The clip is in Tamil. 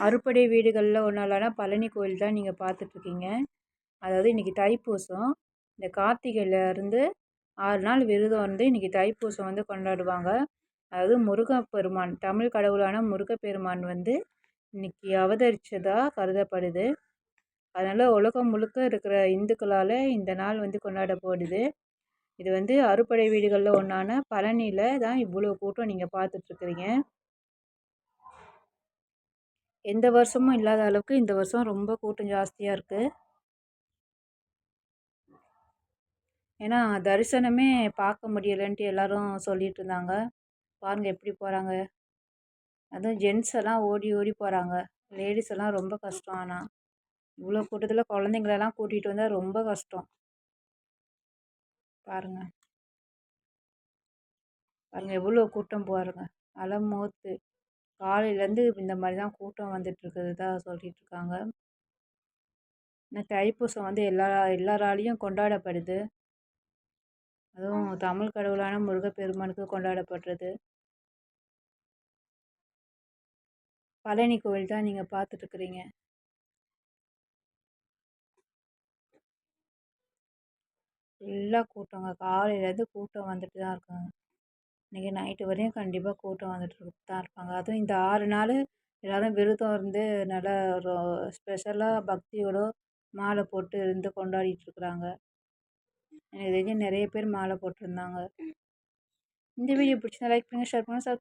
அறுபடை வீடுகளில் ஒன்றாலான பழனி கோயில் தான் நீங்கள் பார்த்துட்ருக்கீங்க. அதாவது இன்றைக்கி தைப்பூசம். இந்த கார்த்திகையிலேருந்து ஆறு நாள் விரதம் வந்து இன்றைக்கி தைப்பூசம் வந்து கொண்டாடுவாங்க. அதாவது முருகப்பெருமான் தமிழ் கடவுளான முருகப்பெருமான் வந்து இன்றைக்கி அவதரித்ததாக கருதப்படுது. அதனால் உலகம் முழுக்க இருக்கிற இந்துக்களால் இந்த நாள் வந்து கொண்டாடப்படுது. இது வந்து அறுபடை வீடுகளில் ஒன்றான பழனியில் தான் இவ்வளோ கூட்டம் நீங்கள் பார்த்துட்ருக்குறீங்க. எந்த வருஷமும் இல்லாத அளவுக்கு இந்த வருஷம் ரொம்ப கூட்டம் ஜாஸ்தியாக இருக்குது ஏன்னா தரிசனமே பார்க்க முடியலைன்ட்டு எல்லோரும் சொல்லிகிட்டு இருந்தாங்க. பாருங்கள் எப்படி போகிறாங்க அதுவும் ஜென்ஸ் எல்லாம் ஓடி ஓடி போகிறாங்க லேடிஸ் எல்லாம் ரொம்ப கஷ்டம். ஆனால் இவ்வளோ கூட்டத்தில் குழந்தைங்களெல்லாம் கூட்டிகிட்டு வந்தால் ரொம்ப கஷ்டம். பாருங்கள் பாருங்கள் எவ்வளோ கூட்டம் பாருங்கள் அலமோத்து. காலையிலேருந்து இந்த மாதிரி தான் கூட்டம் வந்துட்டுருக்கிறதா சொல்லிகிட்ருக்காங்க இந்த தைப்பூசம் வந்து எல்லா எல்லாராலையும் கொண்டாடப்படுது. அதுவும் தமிழ் கடவுளான முருகப்பெருமானுக்கு கொண்டாடப்படுறது. பழனி கோவில் தான் நீங்கள் பார்த்துட்ருக்குறீங்க ஃபுல்லாக கூட்டங்க காலையிலேருந்து கூட்டம் வந்துட்டு தான் இருக்காங்க. இன்றைக்கி நைட்டு வரையும் கண்டிப்பாக கூட்டம் வந்துட்டு தான் இருப்பாங்க. அதுவும் இந்த ஆறு நாள் எல்லோரும் விரதம் இருந்து நல்லா ஒரு ஸ்பெஷலாக பக்தியோட மாலை போட்டு இருந்து கொண்டாடிட்டுருக்குறாங்க எனக்கு தெரிஞ்சு நிறைய பேர் மாலை போட்டிருந்தாங்க. இந்த வீடியோ பிடிச்சிருந்தா லைக் பண்ணுங்கள் ஷேர் பண்ணுங்கள் சப்